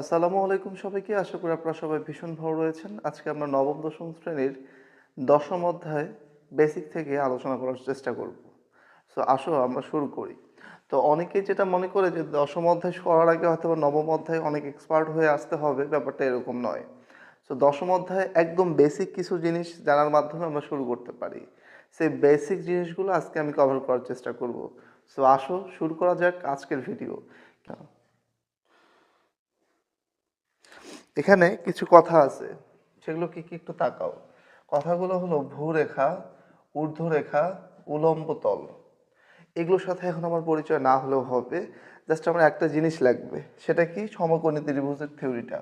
আসসালামু আলাইকুম সবাইকে। আশা করি আপনারা সবাই ভীষণ ভালো রয়েছেন। আজকে আমরা নবম, দশম শ্রেণির দশম অধ্যায় বেসিক থেকে আলোচনা করার চেষ্টা করব। সো আসো আমরা শুরু করি। তো অনেকেই যেটা মনে করে যে দশম অধ্যায় করার আগে হয়তো নবম অধ্যায় অনেক এক্সপার্ট হয়ে আসতে হবে, ব্যাপারটা এরকম নয়। সো দশম অধ্যায় একদম বেসিক কিছু জিনিস জানার মাধ্যমে আমরা শুরু করতে পারি। সেই বেসিক জিনিসগুলো আজকে আমি কভার করার চেষ্টা করব। সো আসো শুরু করা যাক আজকের ভিডিও এখানে কিছু কথা আছে সেগুলো কি কি একটু তাকাও। কথাগুলো হলো ভূরেখা, ঊর্ধ্বরেখা, উলম্ব তল। এগুলোর সাথে এখন আমার পরিচয় না হলেও হবে। জাস্ট আমার একটা জিনিস লাগবে, সেটা কি? সমকোণী ত্রিভুজের থিওরিটা।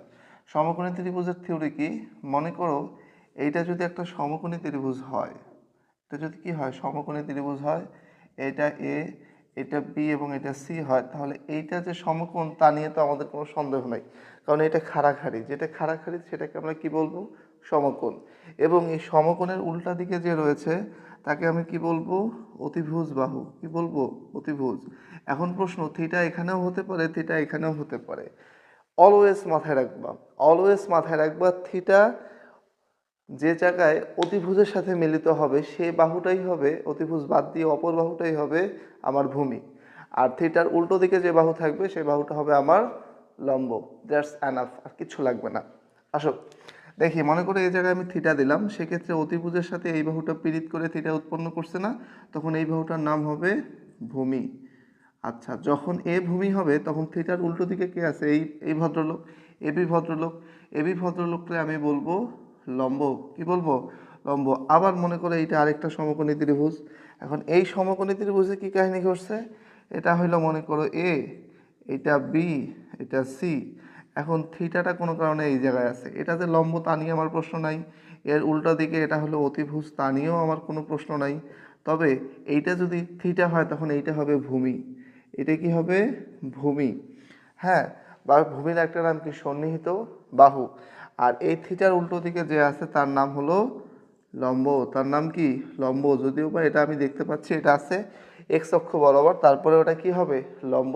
সমকোণী ত্রিভুজের থিওরি কি? মনে করো এইটা যদি একটা সমকোণী ত্রিভুজ হয়, এটা যদি কি হয়? সমকোণী ত্রিভুজ হয়, এটা এ এটা বি এবং এটা সি হয়, তাহলে এইটা যে সমকোণ, তা নিয়ে তো আমাদের কোনো সন্দেহ নাই। কারণ এটা খাড়াখাড়ি, যেটা খাড়াখাড়ি সেটাকে আমরা কি বলব? সমকোণ। এবং এই সমকোণের উল্টা দিকে যে রয়েছে, তাকে আমি কি বলব? অতিভুজ বাহু। কি বলব? অতিভুজ। এখন প্রশ্ন থিটা এখানেও হতে পারে থিটা এখানেও হতে পারে। অলওয়েজ মাথায় রাখবা। অলওয়েজ মাথায় রাখবা থিটা যে জায়গায় অতিভুজের সাথে মিলিত হবে, সে বাহুটাই হবে, অতিভুজ বাদ দিয়ে অপর বাহুটাই হবে আমার ভূমি। আর থিটার উল্টো দিকে যে বাহু থাকবে সেই বাহুটা হবে আমার লম্ব। দ্যাটস অ্যানাফ আর কিছু লাগবে না। আসো, দেখি, মনে করে এই জায়গায় আমি থিটা দিলাম, সেক্ষেত্রে অতিভুজের সাথে এই বাহুটা পীড়িত করে থিটা উৎপন্ন করছে না, তখন এই বাহুটার নাম হবে ভূমি। আচ্ছা যখন এ ভূমি হবে, তখন থিটার উল্টো দিকে কে আছে? এই এই ভদ্রলোক এবি ভদ্রলোক। এবি ভদ্রলোককে আমি বলব লম্ব, কি বলব? লম্ব। আবার মনে করে এইটা আরেকটা সমকোণী ত্রিভুজ। এখন এই সমকোণী ত্রিভুজে কি কাহিনী ঘটছে? এটা হইল মনে করো এ এটা বি এটা সি এখন থিটাটা কোনো কারণে এই জায়গায় আছে। এটা যে লম্ব তা নিয়ে আমার প্রশ্ন নাই। এর উল্টা দিকে এটা হলো অতিভুজ, তা নিয়েও আমার কোনো প্রশ্ন নাই। তবে এইটা যদি থিটা হয়, তখন এইটা হবে ভূমি। এটা কি হবে? ভূমি। হ্যাঁ বা ভূমির একটা নাম কি? সন্নিহিত বাহু। আর এই থিটার উল্টো দিকে যে আছে, তার নাম হলো লম্ব। তার নাম কি? লম্ব। যদিও বা এটা আমি দেখতে পাচ্ছি, এটা আছে এক্স অক্ষ বরাবর। তারপরে ওটা কি হবে? লম্ব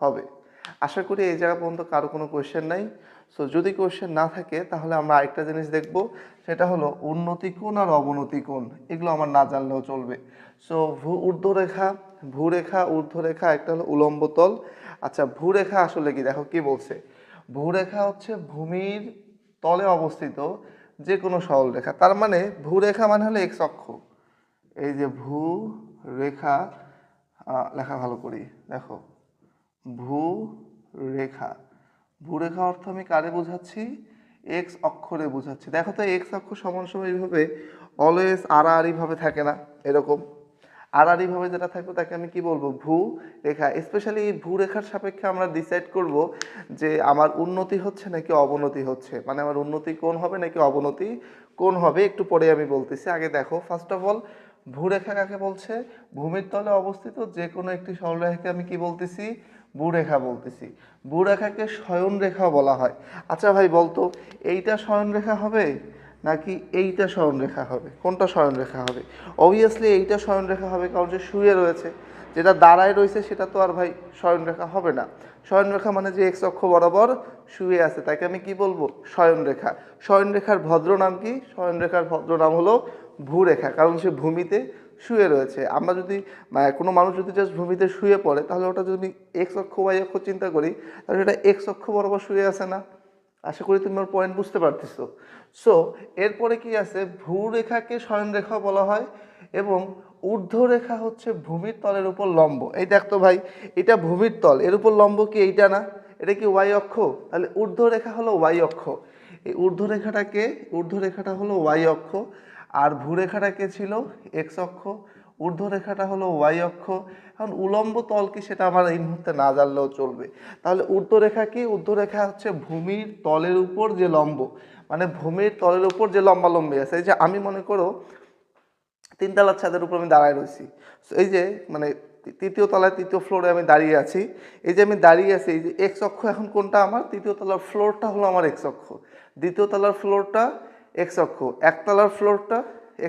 হবে। আশা করি এই জায়গা পর্যন্ত কারও কোনো কোয়েশ্চেন নাই। সো যদি কোয়েশ্চেন না থাকে, তাহলে আমরা আরেকটা জিনিস দেখব। সেটা হলো উন্নতি কোণ আর অবনতি কোণ। এগুলো আমার না জানলেও চলবে। সো ভূ ঊর্ধ্বরেখা, ভূরেখা, ঊর্ধ্বরেখা, একটা হলো উলম্ব তল। আচ্ছা ভূরেখা আসলে কি? দেখো, কি বলছে? ভূরেখা হচ্ছে ভূমির তলে অবস্থিত যে কোনো সরল রেখা। তার মানে ভূরেখা মানে হলো এক্স অক্ষ। এই যে ভূ রেখা লেখা ভালো করি। দেখো, ভূ রেখা। ভূরেখা অর্থ আমি কারে বোঝাচ্ছি? এক্স অক্ষরে বোঝাচ্ছি। দেখো তো এক্স অক্ষ সমান সমান এইভাবে অলওয়েজ আড়াআড়িভাবে থাকে না, এরকম। আড়াআড়ি ভাবে যেটা থাকবে তাকে আমি কি বলব? ভূ রেখা স্পেশালি এই ভূ রেখার সাপেক্ষে আমরা ডিসাইড করব যে আমার উন্নতি হচ্ছে নাকি অবনতি হচ্ছে? মানে আমার উন্নতি কোন হবে নাকি অবনতি কোন হবে? একটু পরে আমি বলতেছি। আগে দেখো ফার্স্ট অফ অল ভূরেখা কাকে বলছে? ভূমির তলে অবস্থিত যে কোনো একটি সরলরেখাকে আমি কি বলতেছি? ভূরেখা বলতেছি। ভূরেখাকে শয়নরেখাও বলা হয়। আচ্ছা ভাই, বলতো, এইটা শয়নরেখা হবে? নাকি এইটা শয়নরেখা হবে? কোনটা শয়নরেখা হবে? অবভিয়াসলি এইটা শয়নরেখা হবে কারণ যে শুয়ে রয়েছে, যেটা দাঁড়ায় রয়েছে সেটা তো আর ভাই শয়নরেখা হবে না। শয়নরেখা মানে যে এক্স অক্ষ বরাবর শুয়ে আছে, তাকে আমি কি বলব? শয়নরেখা শয়নরেখার ভদ্র নাম কি? শয়নরেখার ভদ্র নাম হলো ভূরেখা, কারণ সে ভূমিতে শুয়ে রয়েছে। আমরা যদি মানে কোনো মানুষ যদি জাস্ট ভূমিতে শুয়ে পড়ে, তাহলে ওটা যদি এক্স অক্ষ ওয়াই অক্ষ চিন্তা করি, তাহলে সেটা এক্স অক্ষ বরাবর শুয়ে আছে না? আশা করি তুমি আমার পয়েন্ট বুঝতে পারতেছো। সো এরপরে কি আছে? ভূরেখাকে শয়নরেখা বলা হয় এবং ঊর্ধ্বরেখা হচ্ছে ভূমির তলের উপর লম্ব। এই দেখতো ভাই, এটা ভূমির তল। এর উপর লম্ব কি এইটা না? এটা কি ওয়াই অক্ষ? তাহলে ঊর্ধ্বরেখা হলো ওয়াই অক্ষ। এই ঊর্ধ্বরেখাটাকে, ঊর্ধ্বরেখাটা হলো ওয়াই অক্ষ, আর ভূরেখাটাকে ছিল এক্স অক্ষ। ঊর্ধ্বরেখাটা হলো ওয়াই অক্ষ এখন উলম্ব তল কি সেটা আমার এই মুহূর্তে না জানলেও চলবে। তাহলে ঊর্ধ্বরেখা কি? ঊর্ধ্বরেখা হচ্ছে ভূমির তলের উপর যে লম্ব। মানে ভূমির তলের উপর যে লম্বা লম্বি আছে। এই যে আমি মনে করো তিনতলার ছাদের উপর আমি দাঁড়ায় রয়েছি। এই যে মানে তৃতীয় তলায় তৃতীয় ফ্লোরে আমি দাঁড়িয়ে আছি। এই যে আমি দাঁড়িয়ে আছি, এই যে এক্স অক্ষ এখন কোনটা আমার? তৃতীয় তলার ফ্লোরটা হলো আমার এক্স অক্ষ। দ্বিতীয় তলার ফ্লোরটা এক্স অক্ষ। একতলার ফ্লোরটা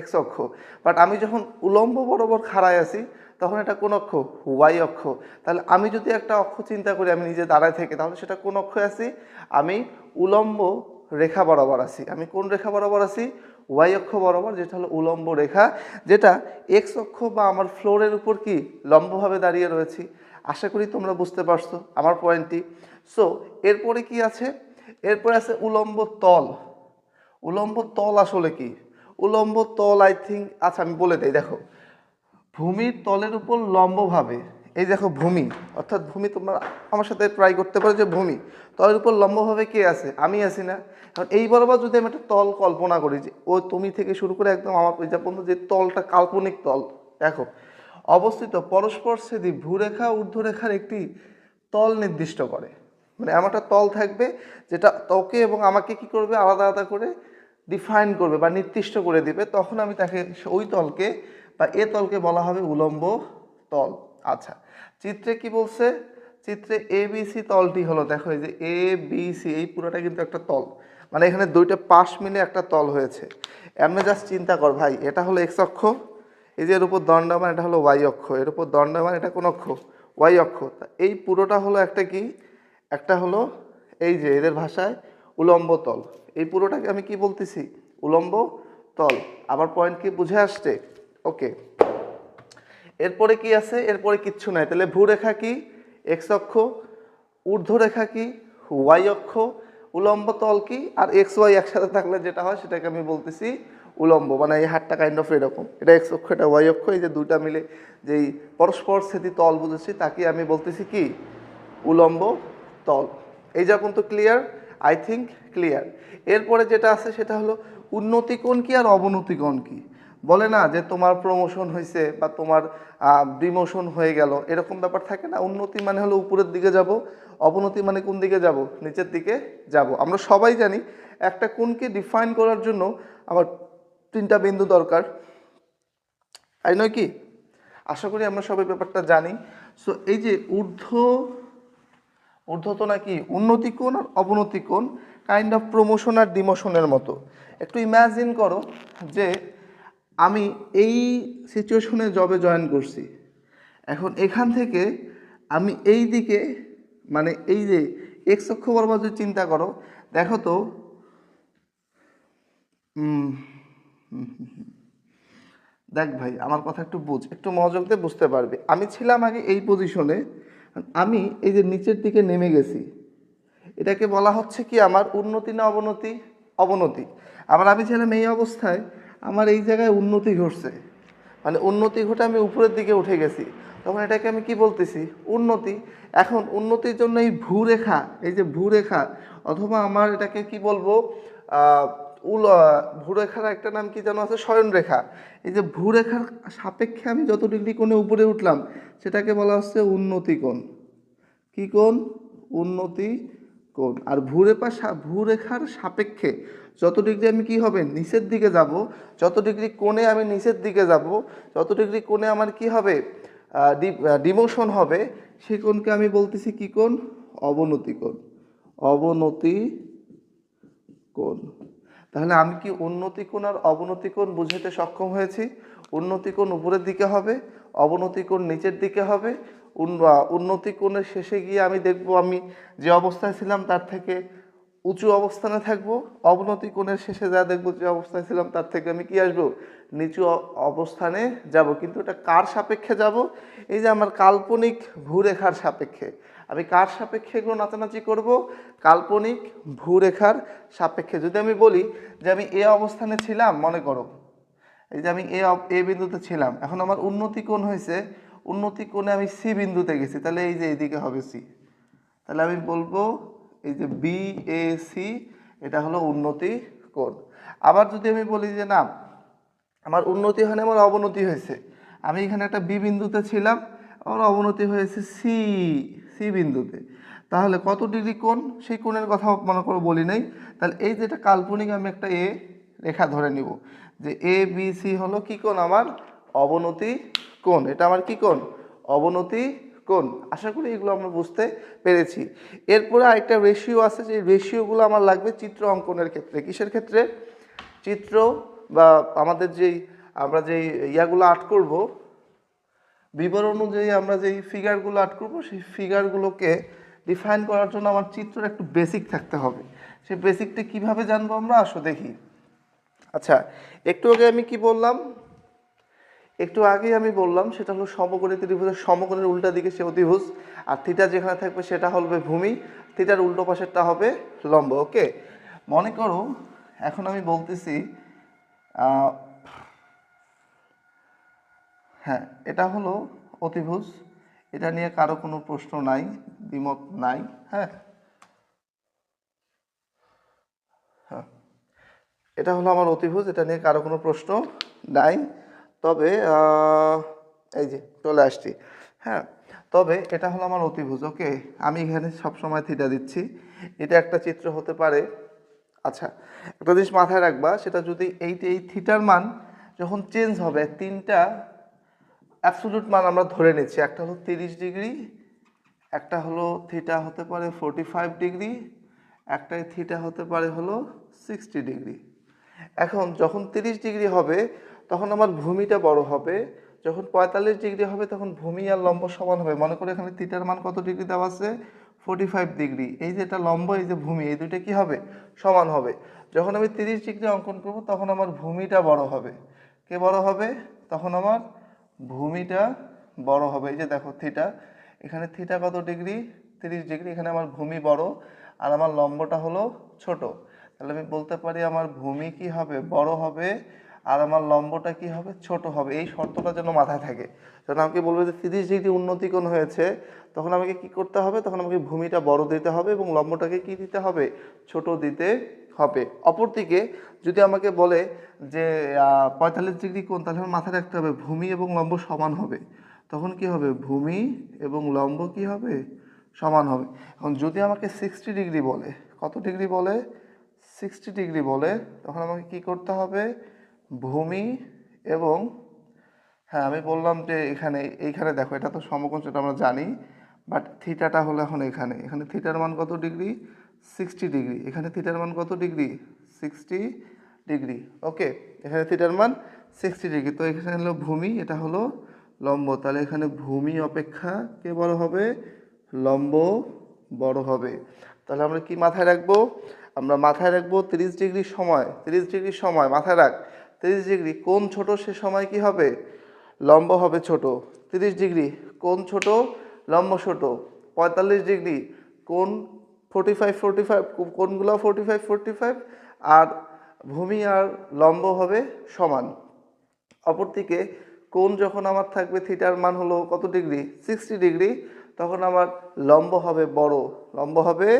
এক্স অক্ষ। বাট আমি যখন উলম্ব বরাবর খাড়ায় আছি তখন এটা কোন অক্ষ? ওয়াই অক্ষ। তাহলে আমি যদি একটা অক্ষ চিন্তা করি, আমি নিজে দাঁড়ায় থেকে, তাহলে সেটা কোন অক্ষে আছি আমি উলম্ব রেখা বরাবর আছি আমি কোন রেখা বরাবর আছি ওয়াই অক্ষ বরাবর, যেটা হলো উলম্ব রেখা, যেটা এক্স অক্ষ বা আমার ফ্লোরের উপর কি? লম্বভাবে দাঁড়িয়ে রয়েছি। আশা করি তোমরা বুঝতে পারছ আমার পয়েন্টটি সো এরপরে কি আছে? এরপরে আছে উলম্ব তল। উলম্ব তল আসলে কি? উলম্ব তল আই থিঙ্ক আচ্ছা আমি বলে দেই, দেখো। ভূমির তলের উপর লম্বভাবে, এই দেখো ভূমি, অর্থাৎ ভূমি তোমরা আমার সাথে ট্রাই করতে পারো যে ভূমি, তলের উপর লম্বভাবে কে আছে? আমি আছি না। কারণ এই বরাবর যদি আমি একটা তল কল্পনা করি যে, ও তুমি থেকে শুরু করে একদম আমার পর্যন্ত যে তলটা কাল্পনিক তল, দেখো, অবস্থিত পরস্পর সেদি ভূরেখা, ঊর্ধ্বরেখার একটি তল নির্দিষ্ট করে। মানে এমন একটা তল থাকবে যেটা তোকে এবং আমাকে কি করবে? আলাদা আলাদা করে ডিফাইন করবে বা নির্দিষ্ট করে দিবে। তখন আমি তাকে, ওই তলকে বা এ তলকে বলা হবে উলম্ব তল। আচ্ছা চিত্রে কি বলছে? চিত্রে এ বি সি তলটি হলো, দেখো এই যে এ বি সি এই পুরোটা কিন্তু একটা তল। মানে এখানে দুইটা পাশ মিলে একটা তল হয়েছে। এমনি জাস্ট চিন্তা কর ভাই, এটা হলো এক্স অক্ষ, এই যে এর উপর দণ্ডমান এটা হলো ওয়াই অক্ষ, এর উপর দণ্ডমান এটা কোন অক্ষ? ওয়াই অক্ষ। এই পুরোটা হলো একটা কি? একটা হলো এই যে এদের ভাষায় উলম্ব তল। এই পুরোটাকে আমি কি বলতেছি? উলম্ব তল। আবার পয়েন্ট কি বুঝে আসছে? ওকে এরপরে কি আছে? এরপরে কিচ্ছু নাই। তাহলে ভূরেখা কি? এক্স অক্ষ। ঊর্ধ্বরেখা কি? ওয়াই অক্ষ। উলম্ব তল কি? আর এক্স ওয়াই একসাথে থাকলে যেটা হয়, সেটাকে আমি বলতেছি উলম্ব। মানে এই হাতটা কাইন্ড অফ এরকম। এটা এক্স অক্ষ, এটা ওয়াই অক্ষ, এই যে দুইটা মিলে যেই পরস্পর সেটি তল বুঝেছি, তাকে আমি বলতেছি কি? উলম্ব তল। এই যা কিন্তু ক্লিয়ার আই থিঙ্ক ক্লিয়ার এরপরে যেটা আছে, সেটা হলো উন্নতি কোণ কি আর অবনতি কোণ কি? বলে না যে তোমার প্রমোশন হয়েছে বা তোমার ডিমোশন হয়ে গেল। এরকম ব্যাপার থাকে না। উন্নতি মানে হলো উপরের দিকে যাব, অবনতি মানে কোন দিকে যাব? নিচের দিকে যাব। আমরা সবাই জানি একটা কোনকে ডিফাইন করার জন্য আমার তিনটা বিন্দু দরকার। তাই নয় কি? আশা করি আমরা সবাই ব্যাপারটা জানি। সো এই যে ঊর্ধ্ব, ঊর্ধ্বত নাকি উন্নতি কোণ আর অবনতি কোণ কাইন্ড অফ প্রমোশন আর ডিমোশনের মতো। একটু ইম্যাজিন করো যে আমি এই সিচুয়েশনে জবে জয়েন করছি। এখন এখান থেকে আমি এই দিকে মানে এই যে এক্স অক্ষ বরাবর যদি চিন্তা করো, দেখো তো। দেখ ভাই, আমার কথা একটু বুঝ, একটু মনোযোগ দিয়ে বুঝতে পারবে। আমি ছিলাম আগে এই পজিশনে আমি এই যে নিচের দিকে নেমে গেছি। এটাকে বলা হচ্ছে কি আমার উন্নতি না অবনতি? অবনতি। আবার আমি ছিলাম এই অবস্থায় আমার এই জায়গায় উন্নতি ঘটছে। মানে উন্নতি ঘটে আমি উপরের দিকে উঠে গেছি। তখন এটাকে আমি কি বলতেছি? উন্নতি। এখন উন্নতির জন্য এই ভূরেখা, এই যে ভূরেখা, অথবা আমার এটাকে কি বলব? উল ভূরেখার একটা নাম কি যেন আছে? শয়নরেখা। এই যে ভূরেখার সাপেক্ষে আমি যত ডিগ্রি কোণে উপরে উঠলাম, সেটাকে বলা হচ্ছে উন্নতি কোণ কি কোণ? উন্নতি কোণ আর ভূরেপা ভূরেখার সাপেক্ষে যত ডিগ্রি আমি কি হবে? নিচের দিকে যাব। যত ডিগ্রি কোণে আমি নিচের দিকে যাব। যত ডিগ্রি কোণে আমার কি হবে? ডিমোশন হবে। সেই কোণকে আমি বলতেছি কি কোণ? অবনতি কোণ। অবনতি কোণ। তাহলে আমি কি উন্নতি কোণ আর অবনতি কোণ বুঝাতে সক্ষম হয়েছি? উন্নতি কোণ উপরের দিকে হবে, অবনতি কোণ নিচের দিকে হবে। উন্নতি কোণের শেষে গিয়ে আমি দেখব আমি যে অবস্থায় ছিলাম তার থেকে উঁচু অবস্থানে থাকব, অবনতি কোণের শেষে যা দেখব যে অবস্থায় ছিলাম, তার থেকে আমি কি আসব? নিচু অবস্থানে যাব। কিন্তু এটা কার সাপেক্ষে যাব? এই যে আমার কাল্পনিক ভূরেখার সাপেক্ষে। আমি কার সাপেক্ষে এগুলো নাচানাচি করব? কাল্পনিক ভূরেখার সাপেক্ষে। যদি আমি বলি যে আমি এ অবস্থানে ছিলাম, মনে করো, এই যে আমি এ এ বিন্দুতে ছিলাম, এখন আমার উন্নতি কোণ হয়েছে, উন্নতি কোণে আমি সি বিন্দুতে গেছি, তাহলে এই যে এইদিকে হবে সি। তাহলে আমি বলব এই যে বি এ সি এটা হলো উন্নতি কোণ। আবার যদি আমি বলি যে না, আমার উন্নতি হয় না আমার অবনতি হয়েছে। আমি এখানে একটা বি বিন্দুতে ছিলাম, আমার অবনতি হয়েছে সি সি বিন্দুতে। তাহলে কত ডিগ্রি কোণ? সেই কোণের কথা মনে করো বলি নাই। তাহলে এই যেটা কাল্পনিক, আমি একটা এ রেখা ধরে নিব। যে এ বি সি হলো কী কোণ? আমার অবনতি কোণ। এটা আমার কি কোণ? অবনতি কোণ আশা করি এগুলো আমরা বুঝতে পেরেছি। এরপরে আরেকটা রেশিও আছে, যে রেশিওগুলো আমার লাগবে চিত্র অঙ্কনের ক্ষেত্রে। কিসের ক্ষেত্রে? চিত্র বা আমাদের যেই, আমরা যেই ইয়াগুলো আর্ট করব, বিবরণ অনুযায়ী আমরা যেই ফিগারগুলো আর্ট করব, সেই ফিগারগুলোকে ডিফাইন করার জন্য আমার চিত্রের একটু বেসিক থাকতে হবে। সেই বেসিকটা কীভাবে জানব আমরা? আসো দেখি। আচ্ছা একটু আগে আমি কি বললাম? একটু আগেই আমি বললাম, সেটা হলো সমকোণী ত্রিভুজের সমকোণের উল্টা দিকে সে অতিভুজ, আর থিটা যেখানে থাকবে সেটা হবে ভূমি থিটার উল্টো পাশেরটা হবে লম্ব ওকে মনে করো, এখন আমি বলতেছি হ্যাঁ এটা হলো অতিভুজ, এটা নিয়ে কারও কোনো প্রশ্ন নাই, দ্বিমত নাই হ্যাঁ? হ্যাঁ। এটা হলো আমার অতিভুজ, এটা নিয়ে কারও কোনো প্রশ্ন নাই। তবে এই যে চলে আসছি। হ্যাঁ তবে এটা হলো আমার অতিভুজ, ওকে? আমি এখানে সবসময় থিটা দিচ্ছি। এটা একটা চিত্র হতে পারে। আচ্ছা একটা জিনিস মাথায় রাখবা, সেটা যদি এই এই থিটার মান যখন চেঞ্জ হবে, তিনটা অ্যাবসোলুট মান আমরা ধরে নিচ্ছি। একটা হলো তিরিশ ডিগ্রি, একটা হলো থিটা হতে পারে ফোরটি ফাইভ ডিগ্রি একটাই থিটা হতে পারে হলো সিক্সটি ডিগ্রি। এখন যখন তিরিশ ডিগ্রি হবে তখন আমার ভূমিটা বড় হবে। যখন পঁয়তাল্লিশ ডিগ্রি হবে, তখন ভূমি আর লম্ব সমান হবে। মনে করো এখানে থিটার মান কত ডিগ্রি দেওয়া আছে? Forty five degree. এই যে এটা লম্ব, এই যে ভূমি, এই দুইটা কি হবে? সমান হবে। যখন আমি তিরিশ ডিগ্রি অঙ্কন করব, তখন আমার ভূমিটা বড় হবে। কে বড় হবে? তখন আমার ভূমিটা বড় হবে। এই যে দেখো থিটা, এখানে থিটা কত ডিগ্রি? তিরিশ ডিগ্রি। এখানে আমার ভূমি বড় আর আমার লম্বটা হলো ছোট। তাহলে আমি বলতে পারি আমার ভূমি কি হবে? বড় হবে আর আমার লম্বটা কি হবে? ছোট হবে। এই শর্তটা যেন মাথায় থাকে। যখন আমাকে বলবে যে তিরিশ ডিগ্রি উন্নতিকোণ হয়েছে, তখন আমাকে কি করতে হবে? তখন আমাকে ভূমিটা বড় দিতে হবে এবং লম্বটাকে কি দিতে হবে? ছোট দিতে হবে। অপরদিকে, যদি আমাকে বলে যে পঁয়তাল্লিশ ডিগ্রি কোণ, তাহলে মাথায় রাখতে হবে, ভূমি এবং লম্ব সমান হবে। তখন কি হবে? ভূমি এবং লম্ব কি হবে? সমান হবে। এখন যদি আমাকে সিক্সটি ডিগ্রি বলে, কত ডিগ্রি বলে? সিক্সটি ডিগ্রি বলে, তখন আমাকে কি করতে হবে? ভূমি এবং হ্যাঁ আমি বললাম যে এখানে, এইখানে দেখো, এটা তো সমকোণ, সেটা আমরা জানি বাট থিটাটা হলো এখন এখানে। এখানে থিটার মান কত ডিগ্রি? Sixty degree. এখানে থিটার মান কত ডিগ্রি? Sixty degree. ওকে এখানে থিটার মান সিক্সটি ডিগ্রি। তো এখানে হলো ভূমি, এটা হলো লম্ব। তাহলে এখানে ভূমি অপেক্ষা কে বড় হবে? লম্ব বড় হবে। তাহলে আমরা কি মাথায় রাখব? আমরা মাথায় রাখব তিরিশ ডিগ্রি সময়। তিরিশ ডিগ্রি সময়, মাথায় রাখ। তিরিশ ডিগ্রি কোন ছোট সে সময় কি হবে? লম্ব হবে ছোট। তিরিশ ডিগ্রি কোন ছোট, লম্ব ছোট। পঁয়তাল্লিশ ডিগ্রি কোন ফোর্টি ফাইভ ফোর্টি ফাইভ কোনগুলো ফোর্টি ফাইভ ফোর্টি ফাইভ আর ভূমি আর লম্ব হবে সমান। অপরদিকে কোন যখন আমার থাকবে, থিটার মান হলো কত ডিগ্রি? সিক্সটি ডিগ্রি, তখন আমার লম্ব হবে বড়। লম্ব হবে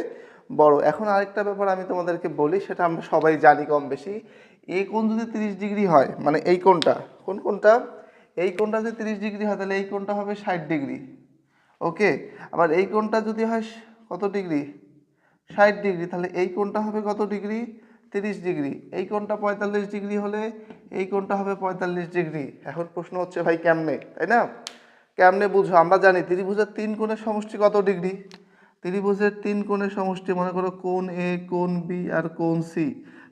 বড়। এখন আরেকটা ব্যাপার আমি তোমাদেরকে বলি, সেটা আমরা সবাই জানি কম বেশি। এই কোণ যদি তিরিশ ডিগ্রি হয় মানে এই কোণটা, কোন কোণটা? এই কোণটা যদি তিরিশ ডিগ্রি হয়, তাহলে এই কোণটা হবে ষাট ডিগ্রি। ওকে আবার এই কোণটা যদি হয় কত ডিগ্রি? ষাট ডিগ্রি, তাহলে এই কোণটা হবে কত ডিগ্রি? তিরিশ ডিগ্রি। এই কোণটা পঁয়তাল্লিশ ডিগ্রি হলে এই কোণটা হবে পঁয়তাল্লিশ ডিগ্রি। এখন প্রশ্ন হচ্ছে ভাই, কেমনে? তাই না? কেমনে বুঝো? আমরা জানি ত্রিভুজের তিন কোণের সমষ্টি কত ডিগ্রি? ত্রিভুজের তিন কোণের সমষ্টি, মনে করো কোণ এ কোণ বি আর কোণ সি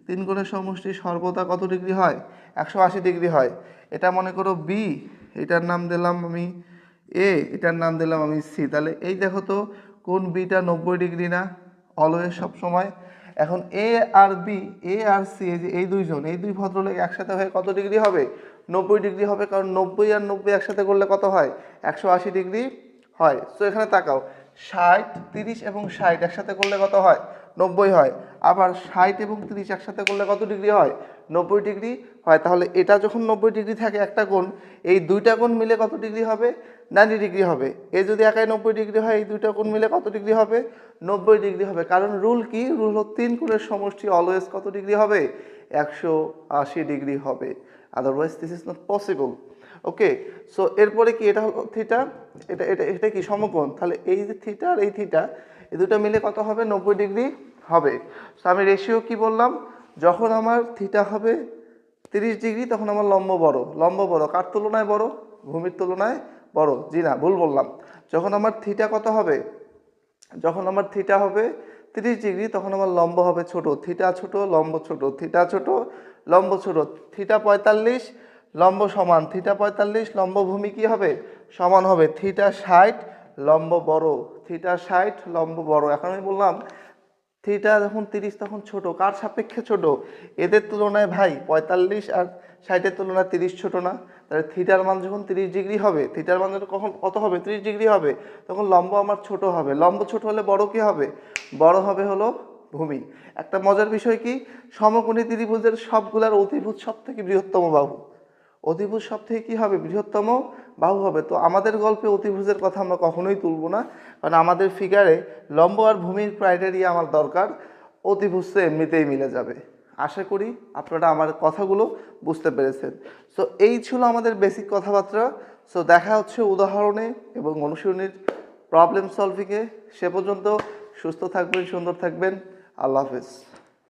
তিন কোণের সমষ্টি সর্বদা কত ডিগ্রি হয়? একশো আশি ডিগ্রি হয়। এটা মনে করো বি এটার নাম দিলাম আমি এ এটার নাম দিলাম আমি সি তাহলে এই দেখো তো, কোন বিটা নব্বই ডিগ্রি না? অলওয়েজ সব সময়। এখন এ আর বি এ আর সি এই যে এই দুইজন, এই দুই ভদ্রলোক একসাথে হয়ে কত ডিগ্রি হবে? নব্বই ডিগ্রি হবে, কারণ নব্বই আর নব্বই একসাথে করলে কত হয়? একশো আশি ডিগ্রি হয়। তো এখানে তাকাও, ষাট, তিরিশ এবং ষাট একসাথে করলে কত হয়? নব্বই হয়। আবার ষাট এবং তিরিশ একসাথে করলে কত ডিগ্রি হয়? নব্বই ডিগ্রি হয়। তাহলে এটা যখন নব্বই ডিগ্রি থাকে একটা কোণ, এই দুইটা কোণ মিলে কত ডিগ্রি হবে? নাইনটি ডিগ্রি হবে। এ যদি একাই নব্বই ডিগ্রি হয়, এই দুইটা কোণ মিলে কত ডিগ্রি হবে? নব্বই ডিগ্রি হবে। কারণ রুল কি? রুল হলো তিন কোণের সমষ্টি অলওয়েজ কত ডিগ্রি হবে? একশো আশি ডিগ্রি হবে। Otherwise this is not possible okay so এরপরে কি? এটা হলো থিটা এটা এটা এটা কি? সমকোণ। তাহলে এই যে থিটা আর এই থিটা এই দুটো মিলে কত হবে? নব্বই ডিগ্রি। হবে। সো আমি রেশিও কি বললাম? যখন আমার থিটা হবে তিরিশ ডিগ্রি, তখন আমার লম্ব বড়। লম্ব বড়। কার তুলনায় বড়? ভূমির তুলনায় বড়। জি না, ভুল বললাম। যখন আমার থিটা কত হবে? যখন আমার থিটা হবে তিরিশ ডিগ্রি, তখন আমার লম্ব হবে ছোট। থিটা ছোট, লম্ব ছোট। থিটা ছোট, লম্ব ছোট। থিটা পঁয়তাল্লিশ, লম্ব সমান। থিটা পঁয়তাল্লিশ, লম্ব ভূমি কি হবে? সমান হবে। থিটা ষাট, লম্ব বড়। থিটা ষাট, লম্ব বড়। এখন আমি বললাম থিটা যখন তিরিশ, তখন ছোট। কার সাপেক্ষে ছোট? এদের তুলনায় ভাই, পঁয়তাল্লিশ আর ষাটের তুলনায় তিরিশ ছোট না। তাহলে থিটার মান যখন তিরিশ ডিগ্রি হবে থিটার মান যখন কখন, কত হবে? তিরিশ ডিগ্রি হবে। তখন লম্ব আমার ছোট হবে। লম্ব ছোট হলে বড় কি হবে? বড় হবে হলো ভূমি। একটা মজার বিষয় কি? সমকোণী ত্রিভুজের সবগুলার অতিভুজ সব থেকে বৃহত্তম বাহু। অতিভুজ সব থেকে কী হবে? বৃহত্তম বাহু হবে। তো আমাদের গল্পে অতিভুজের কথা আমরা কখনোই তুলব না, কারণ আমাদের ফিগারে লম্ব আর ভূমির ক্রাইটেরিয়া আমার দরকার অতিভুজ তো এমনিতেই মিলে যাবে। আশা করি আপনারা আমার কথাগুলো বুঝতে পেরেছেন। সো এই ছিল আমাদের বেসিক কথাবার্তা। সো দেখা হচ্ছে উদাহরণে এবং অনুশীলনীর প্রবলেম সলভিংয়ে সে পর্যন্ত সুস্থ থাকবেন, সুন্দর থাকবেন। আল্লাহ হাফেজ।